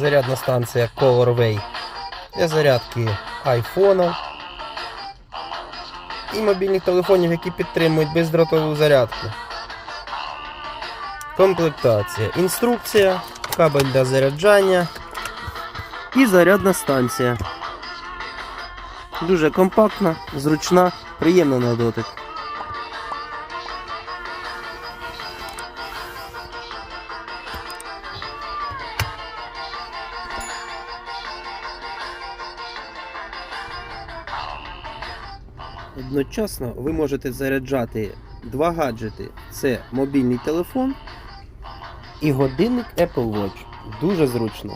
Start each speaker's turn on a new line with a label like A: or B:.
A: Зарядна станція Colorway для зарядки айфонів і мобільних телефонів, які підтримують бездротову зарядку. Комплектація, інструкція, кабель для заряджання і зарядна станція. Дуже компактна, зручна, приємна на дотик. Одночасно ви можете заряджати два гаджети: це мобільний телефон і годинник Apple Watch. Дуже зручно.